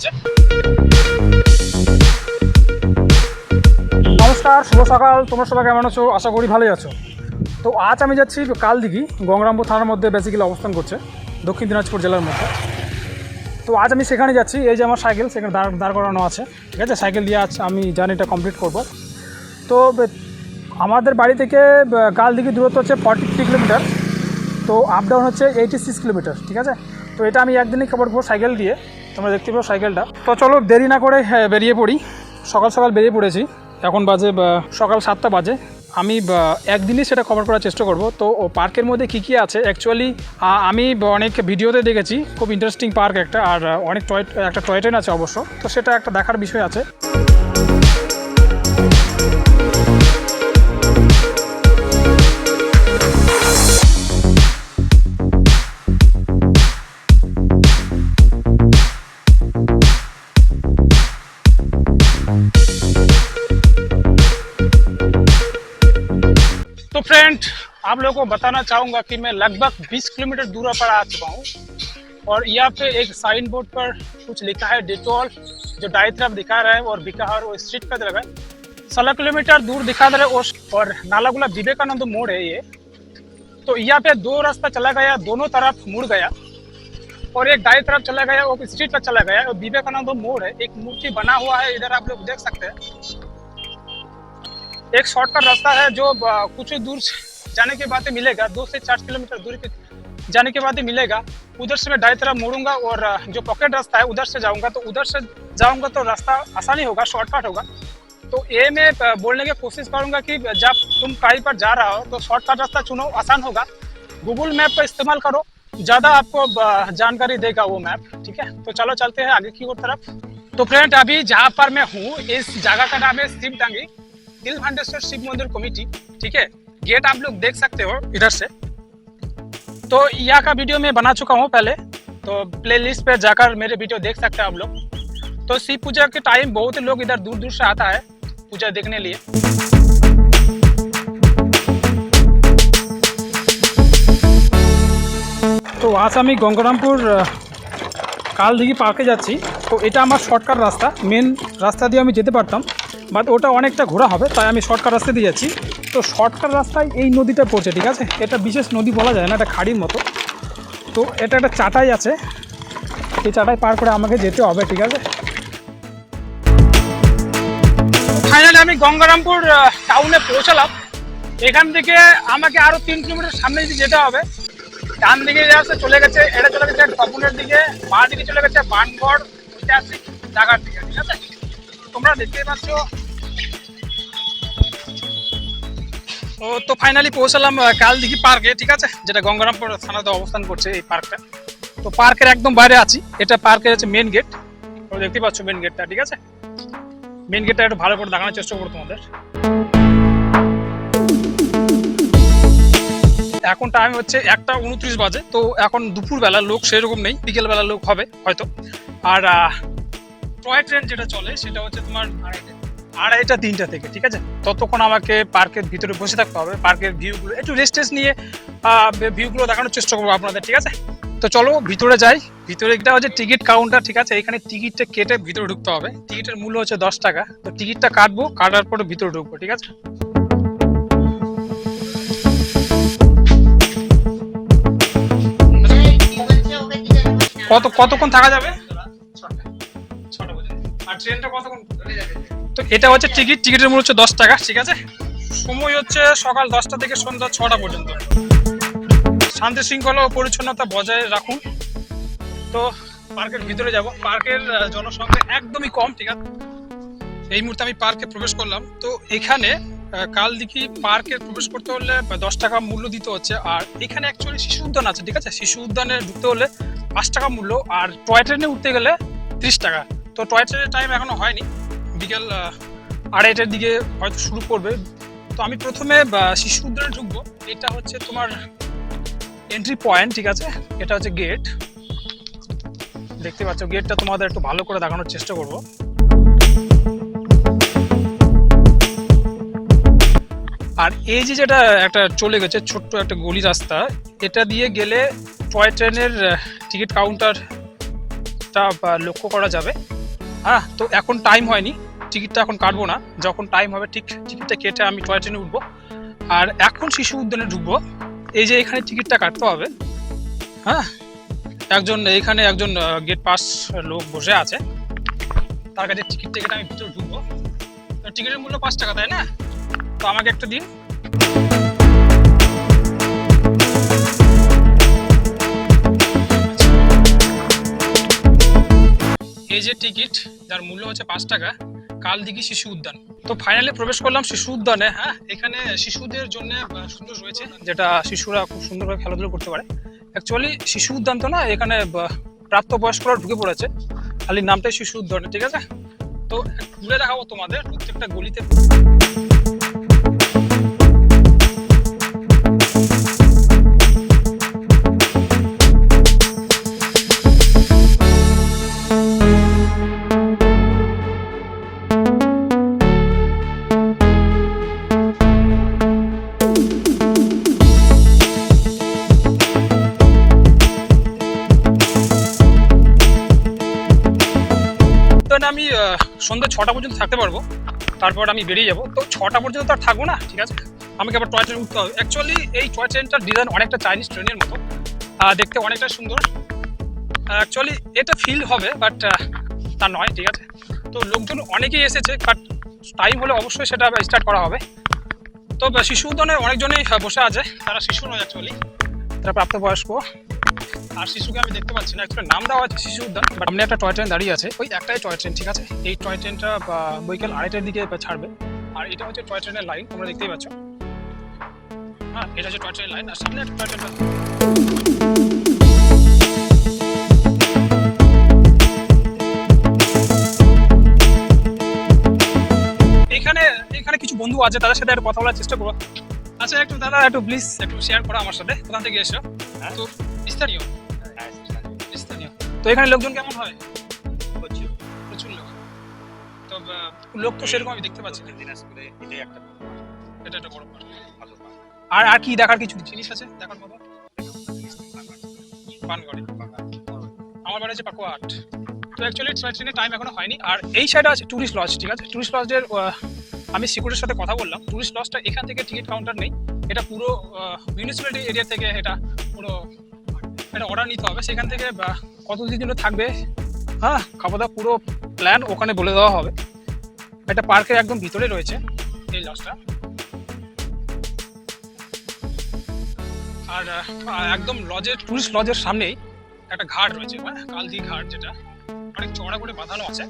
হয়েছে। নমস্কার, শুভ সকাল। তোমরা সবাই কেমন আছো? আশা করি ভালোই আছো। তো আজ আমি যাচ্ছি কালদিঘি, গঙ্গারামপুর থানার মধ্যে বেসিক্যালি অবস্থান করছে, দক্ষিণ দিনাজপুর জেলার মধ্যে। তো আজ আমি সেখানে যাচ্ছি, এই যে আমার সাইকেল, সেখানে দাঁড় দাঁড় করানো আছে। ঠিক আছে? সাইকেল দিয়ে আজ আমি জার্নিটা কমপ্লিট করব। তো আমাদের বাড়ি থেকে কালদিঘি দূরত্ব হচ্ছে ফর্টি থ্রি কিলোমিটার তো আপ ডাউন হচ্ছে এইটি সিক্স কিলোমিটার ঠিক আছে? তো এটা আমি একদিনই কভার করব সাইকেল দিয়ে। তোমরা দেখতে পাও সাইকেলটা। তো চলো দেরি না করে হ্যাঁ, বেরিয়ে পড়ি। সকাল সকাল বেরিয়ে পড়েছি। এখন বাজে সকাল সাতটা বাজে। আমি একদিনই সেটা কভার করার চেষ্টা করব। তো পার্কের মধ্যে কি কি আছে? অ্যাকচুয়ালি আমি অনেক ভিডিওতে দেখেছি। খুব ইন্টারেস্টিং পার্ক একটা। আর অনেক টয় একটা টয় ট্রেন আছে অবশ্য। তো সেটা একটা দেখার বিষয় আছে। तो फ्रेंड आप लोगों को बताना चाहूँगा कि मैं लगभग 20 किलोमीटर दूर पर आ चुका हूँ और यहाँ पे एक साइन बोर्ड पर कुछ लिखा है डिटोल जो दाई तरफ़ दिखा रहा है और बिकाहर वो स्ट्रीट का तरफ़ है। सोलह किलोमीटर दूर दिखा रहा है और- और नालागुला विवेकानंद मोड़ है ये। तो यहाँ पे दो रास्ता चला गया, दोनों तरफ़ मुड़ गया और एक दाई तरफ़ चला गया और स्ट्रीट पर चला गया और विवेकानंद मोड़ है। एक मूर्ति बना हुआ है, इधर आप लोग देख सकते हैं। एक शॉर्टकट रास्ता है जो कुछ दूर जाने के बाद मिलेगा। दो से चार किलोमीटर दूरी पे जाने के बाद ही मिलेगा। उधर से मैं दाई तरफ़ मुड़ूँगा और जो पॉकेट रास्ता है, उधर से जाऊँगा। तो उधर से जाऊँगा तो रास्ता आसानी होगा शॉर्टकट होगा। तो ये मैं बोलने की कोशिश करूँगा कि जब तुम कहीं पर जा रहा हो तो शॉर्टकट रास्ता चुनो, आसान होगा। गूगल मैप का इस्तेमाल करो। ज़्यादा आपको जानकारी देगा वो मैप ठीक है? तो चलो चलते हैं आगे की ओर तरफ़। तो फ्रेंड अभी जहाँ पर मैं हूँ, इस जगह का नाम है शिव दिल भांडेश्वर शिव मंदिर कमेटी ठीक है गेट आप लोग देख सकते हो इधर से तो यहाँ का वीडियो मैं बना चुका हूँ पहले तो प्लेलिस्ट पे जाकर मेरे वीडियो देख सकते हैं आप लोग तो शिव पूजा के टाइम बहुत लोग इधर दूर दूर से आता है पूजा देखने लिए তো আজ আমি গঙ্গারামপুর আহ, কালদিঘি পার্কে যাচ্ছি তো এটা আমার শর্টকাট রাস্তা মেন রাস্তা দিয়ে আমি যেতে পারতাম বাট ওটা অনেকটা ঘোরা হবে, তাই আমি শর্টকাট রাস্তা দিয়ে যাচ্ছি। তো শর্টকাট রাস্তায় এই নদীটা পড়ছে, ঠিক আছে? এটা বিশেষ নদী বলা যায় না, এটা খাড়ির মতো। তো এটা একটা চাটাই আছে, এই চাটাই পার করে আমাকে যেতে হবে, ঠিক আছে? ফাইনালি আমি গঙ্গারামপুর টাউনে পৌঁছালাম। এখান থেকে আমাকে আরও তিন কিলোমিটার সামনে যদি যেতে হবে। ডান দিকে যাচ্ছে চলে গেছে, এটা চলে গেছে তপনের দিকে, বাঁ দিকে চলে গেছে বানগড়, ঐতিহাসিক জায়গার দিকে, ঠিক আছে? তোমরা দেখতেই পাচ্ছ। ও, তো ফাইনালি পৌঁছালাম কালদিঘি পার্কে ঠিক আছে? যেটা গঙ্গারামপুর থানাতে অবস্থান করছে এই পার্কটা তো পার্কের একদম বাইরে আছি। এটা পার্কের হচ্ছে মেন গেট তো দেখতে পাচ্ছ মেন গেটটা ঠিক আছে? মেন গেটটা একটু ভালো করে দেখানোর চেষ্টা করব তোমাদের। এখন টাইম হচ্ছে একটা উনত্রিশ বাজে। তো এখন দুপুরবেলা লোক সেরকম নেই। বিকেলবেলা লোক হবে, হয়তো। আর টয় ট্রেন যেটা চলে, সেটা হচ্ছে তোমার আড়াইটা তিনটা থেকে, ঠিক আছে? ততক্ষণ আমাকে পার্কের ভিতরে বসে থাকতে হবে, পার্কের ভিউগুলো একটু রেস্ট টেস্ট নিয়ে ভিউগুলো দেখানোর চেষ্টা করব আপনাদের, ঠিক আছে? তো চলো, ভিতরে যাই। ভিতরে এটা হচ্ছে টিকিট কাউন্টার ঠিক আছে? এখানে টিকিটটা কেটে ভিতরে ঢুকতে হবে। টিকিটের মূল্য হচ্ছে দশ টাকা। তো টিকিটটা কাটবো, কাটার পরে ভিতরে ঢুকবো, ঠিক আছে? কত, কতক্ষণ থাকা যাবে। আর ট্রেনটা কতক্ষণ? তো এটা হচ্ছে টিকিট টিকিটের মূল্য হচ্ছে দশ টাকা, ঠিক আছে? সময় হচ্ছে সকাল দশটা থেকে সন্ধ্যা ছটা পর্যন্ত। শান্তি শৃঙ্খলা ও পরিচ্ছন্নতা বজায় রাখুন। তো পার্কের ভিতরে যাব। পার্কের জনসংখ্যা একদমই কম, ঠিক আছে? এই মুহূর্তে আমি পার্কে প্রবেশ করলাম। তো এখানে কাল দেখি পার্কে প্রবেশ করতে হলে দশ টাকা মূল্য দিতে হচ্ছে। আর এখানে অ্যাকচুয়ালি শিশু উদ্যান আছে, ঠিক আছে? শিশু উদ্যানে ঢুকতে হলে পাঁচ টাকা মূল্য। আর টয় ট্রেনে উঠতে গেলে ত্রিশ টাকা। তো টয় ট্রেনের টাইম এখনও হয়নি। বিকেল আড়াইটার দিকে হয়তো শুরু করবে। তো আমি প্রথমে শিশু উদ্যানে ঢুকবো। এটা হচ্ছে তোমার এন্ট্রি পয়েন্ট ঠিক আছে? এটা হচ্ছে গেট দেখতে পাচ্ছ গেটটা তোমাদের একটু ভালো করে দেখানোর চেষ্টা করব। আর এই যে যেটা একটা চলে গেছে, ছোট্ট একটা গলি রাস্তা, এটা দিয়ে গেলে টয় ট্রেনের টিকিট কাউন্টারটা লক্ষ্য করা যাবে। হ্যাঁ তো এখন টাইম হয়নি টিকিটটা এখন কাটবো না। যখন টাইম হবে, ঠিক টিকিটটা কেটে আমি টয় ট্রেনে উঠবো। আর এখন শিশু উদ্যানে ঢুকবো। এই যে এখানে টিকিটটা কাটতে হবে। হ্যাঁ একজন, এখানে একজন গেট পাস লোক বসে আছে। তার কাছে টিকিট টিকিট আমি ভিতরে ঢুকবো। টিকিটের মূল্য পাঁচ টাকা, তাই না? তো আমাকে একটা দিন। এই যে টিকিট, যার মূল্য হচ্ছে পাঁচ টাকা কালদিঘি শিশু উদ্যান। তো ফাইনালি প্রবেশ করলাম শিশু উদ্যানে হ্যাঁ? এখানে শিশুদের জন্য সুন্দর রয়েছে, যেটা শিশুরা খুব সুন্দরভাবে খেলাধুলো করতে পারে। অ্যাকচুয়ালি শিশু উদ্যান তো না, এখানে প্রাপ্ত প্রাপ্তবয়স্করা ঢুকে পড়েছে। খালি নামটাই শিশু উদ্যানে, ঠিক আছে? তো ঘুরে দেখাবো তোমাদের প্রত্যেকটা গলিতে। সন্ধ্যে ছটা পর্যন্ত থাকতে পারব। তারপর আমি বেরিয়ে যাব। তো ছটা পর্যন্ত তো আর থাকব না, ঠিক আছে? আমাকে আবার টয় ট্রেন উঠতে হবে। অ্যাকচুয়ালি এই টয় ট্রেনটার ডিজাইন অনেকটা চাইনিজ ট্রেনের মতো। দেখতে অনেকটা সুন্দর। অ্যাকচুয়ালি এটা ফিল হবে বাট তা নয়, ঠিক আছে? তো লোকজন অনেকেই এসেছে বাট টাইম হলে অবশ্যই সেটা স্টার্ট করা হবে। তো শিশু উদ্যানে অনেকজনেই বসে আছে। তারা শিশু নয় অ্যাকচুয়ালি তারা প্রাপ্তবয়স্ক। আর শিশুকে আমি দেখতে পাচ্ছি না। অ্যাকচুয়ালি নাম দেওয়া আছে শিশু উদ্যান বাট সামনে একটা টয় ট্রেন দাঁড়িয়ে আছে। ওই একটাই টয় ট্রেন ঠিক আছে? এই টয় ট্রেনটা বৈকাল আড়াইটার দিকে ছাড়বে। আর এটা হচ্ছে টয় ট্রেনের লাইন তোমরা দেখতেই পাচ্ছ। হ্যাঁ এটা হচ্ছে টয় ট্রেনের লাইন আর সামনে একটা টয় ট্রেন এখানে এখানে কিছু বন্ধু আছে তাদের সাথে একটু কথা বলার চেষ্টা করব। আচ্ছা একটু দাদা একটু প্লিজ একটু শেয়ার করো আমার সাথে। কোথা থেকে এসো তো স্থানীয় স্থানীয় তো এখানে লোকজন কেমন হয়? প্রচুর। লোক। তো লোক তো সেরকম আমি দেখতে পাচ্ছি না। দিনাজপুরে এটাই একটা এটা একটা বড় ব্যাপার। ভালো পার্ক। আর আর কি দেখার কিছু জিনিস আছে দেখার মতো? পানগড়ে। আমার বাড়ি হচ্ছে পাকুয়া আট। তো অ্যাকচুয়ালি ট্রেনের টাইম এখনও হয়নি। আর এই সাইডে আছে টুরিস্ট লজ ঠিক আছে? টুরিস্ট লজের আমি সিকিউরিটির সাথে কথা বললাম। টুরিস্ট লজটা এখান থেকে টিকিট কাউন্টার নেই। এটা পুরো মিউনিসিপ্যালিটি এরিয়া থেকে এটা পুরো এটা অর্ডার নিতে হবে, সেখান থেকে কতদিন জন্য থাকবে? হ্যাঁ খাওয়া দাওয়া পুরো প্ল্যান ওখানে বলে দেওয়া হবে। এটা পার্কের একদম ভিতরে রয়েছে, এই লজটা আর একদম লজের টুরিস্ট লজের সামনেই একটা ঘাট রয়েছে মানে কালদি ঘাট যেটা। অনেক চড়া করে বাঁধানো আছে।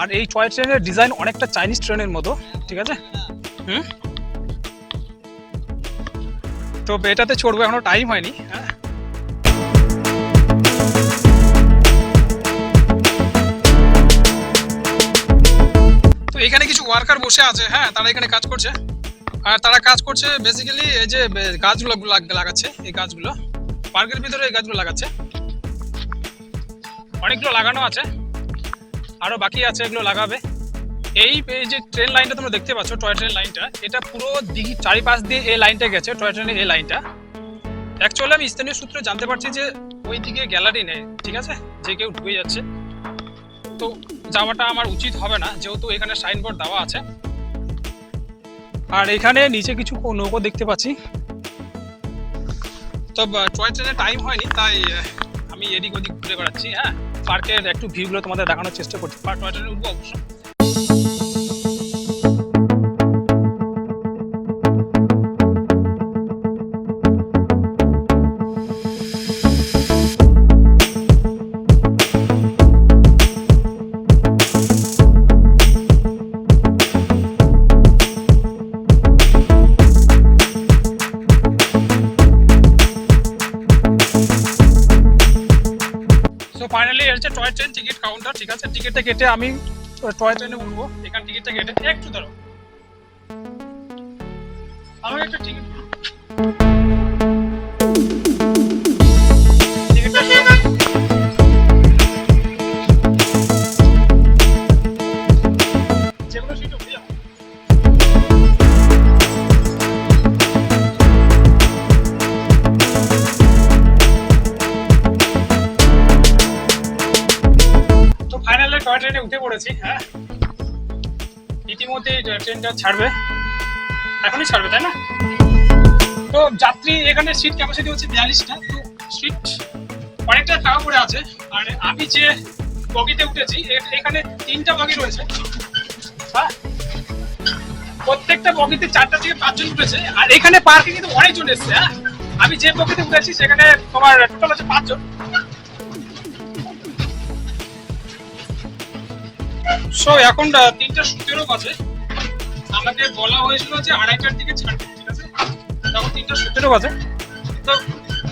আর এই টয় ট্রেনের ডিজাইন অনেকটা চাইনিজ ট্রেনের মতো, ঠিক আছে? হুম? তো এটাতে চড়বো, এখনও টাইম হয়নি হ্যাঁ। তো এখানে কিছু ওয়ার্কার বসে আছে হ্যাঁ তারা এখানে কাজ করছে। আর তারা কাজ করছে বেসিক্যালি এই যে গাছগুলো লাগ- লাগাচ্ছে, এই গাছগুলো পার্কের ভিতরে এই গাছগুলো লাগাচ্ছে। অনেকগুলো লাগানো আছে, আরও বাকি আছে, এগুলো লাগাবে। এই যে ট্রেন লাইনটা তোমরা দেখতে পাচ্ছ টয় ট্রেন লাইনটা এটা পুরো দিঘি চারিপাশ দিয়ে এই লাইনটা গেছে টয় ট্রেনের এই লাইনটা অ্যাকচুয়ালি আমি স্থানীয় সূত্রে জানতে পারছি যে ওই দিকে গ্যালারি নেই, ঠিক আছে? যে কেউ ঢুকে যাচ্ছে। তো যাওয়াটা আমার উচিত হবে না, যেহেতু এখানে সাইনবোর্ড দেওয়া আছে। আর এখানে নিচে কিছু নৌকো দেখতে পাচ্ছি। তো টয় ট্রেনের টাইম হয়নি, তাই আমি এদিক ওদিক ঘুরে বেড়াচ্ছি হ্যাঁ? পার্কের একটু ভিউগুলো তোমাদের দেখানোর চেষ্টা করছি। টয় ট্রেনে উঠবো অবশ্য। টিকিটটা কেটে আমি টয় ট্রেনে উঠবো। এখান টিকিটটা কেটে একটু ধরো আমাকে একটা টিকিট পড়েছি হ্যাঁ? ইতিমধ্যে ট্রেনটা ছাড়বে। এখনই ছাড়বে, তাই না? তো যাত্রী এখানে সিট ক্যাপাসিটি হচ্ছে বিয়াল্লিশটা, তো সিট অনেকটা ফাঁকা পড়ে আছে। আর আমি যে বগিতে উঠেছি এখানে তিনটা বগি রয়েছে। হ্যাঁ? প্রত্যেকটা বগিতে চারটা থেকে পাঁচজন উঠেছে, আর এখানে পার্কে কিন্তু অনেকজন এসছে হ্যাঁ? আমি যে বগিতে উঠেছি, সেখানে তোমার টোটাল হচ্ছে পাঁচজন। সো এখন তিনটা সতেরো বাজে আমাকে বলা হয়েছিল যে আড়াইটার দিকে ছাড়বে ঠিক আছে? তখন তিনটা সতেরো বাজে তো,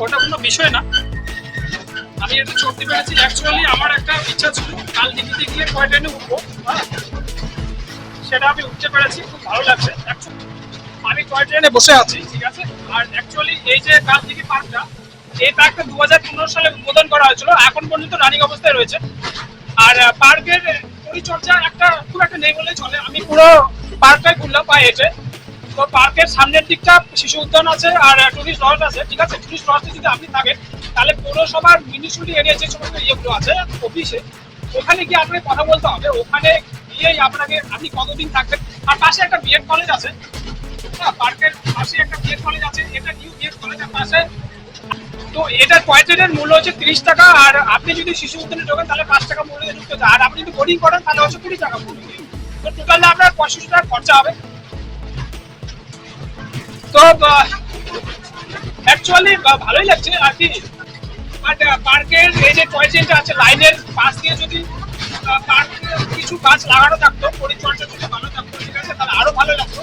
ওটা কোনো বিষয় না। আমি এটা চড়তে পেরেছি। অ্যাকচুয়ালি আমার একটা ইচ্ছা ছিল, কাল দিঘিতে গিয়ে টয় ট্রেনে উঠবো। হ্যাঁ। সেটা আমি উঠতে পেরেছি, খুব ভালো লাগছে। আমি টয় ট্রেনে বসে আছি, ঠিক আছে? আর অ্যাকচুয়ালি এই যে কাল দিঘি পার্কটা এই পার্কটা দু সালে উদ্বোধন করা হয়েছিল। এখন পর্যন্ত রানিং অবস্থায় রয়েছে। আর পার্কের পরিচর্যা একটা খুব একটা নেই বললেই চলে। আমি পুরো পার্কটাই ঘুরলাম পায়ে হেঁটে। তো পার্কের সামনের দিকটা শিশু উদ্যান আছে আর টুরিস্ট লজ আছে। ঠিক আছে টুরিস্ট লজে যদি আপনি থাকেন, তাহলে পৌরসভার মিউনিসিপালিটি এরিয়া যে সমস্ত ইয়েগুলো আছে অফিসে ওখানে গিয়ে আপনাকে কথা বলতে হবে। ওখানে গিয়েই আপনাকে আপনি কতদিন থাকবেন। আর পাশে একটা বিএড কলেজ আছে। হ্যাঁ পার্কের পাশে একটা বিএড কলেজ আছে। এটা নিউ বিএড কলেজের পাশে তো এটার টয়লেটের মূল্য হচ্ছে? তিরিশ টাকা, আর আপনি যদি শিশু উদ্যানে ঢোকেন, তাহলে পাঁচ টাকা মূল্য যুক্ত আর আপনি যদি বোর্ডিং করেন, তাহলে হচ্ছে কুড়ি টাকা মূল্য তো টোটালে আপনার পঁয়ষট্টি টাকা খরচা হবে। তো অ্যাকচুয়ালি ভালোই লাগছে আর কি। বাট পার্কের এই যে টয় ট্রেনটা আছে লাইনের পাশ দিয়ে যদি পার্ক কিছু গাছ লাগানো থাকতো, পরিচর্যা যদি ভালো থাকতো, ঠিক আছে, তাহলে আরও ভালো লাগতো।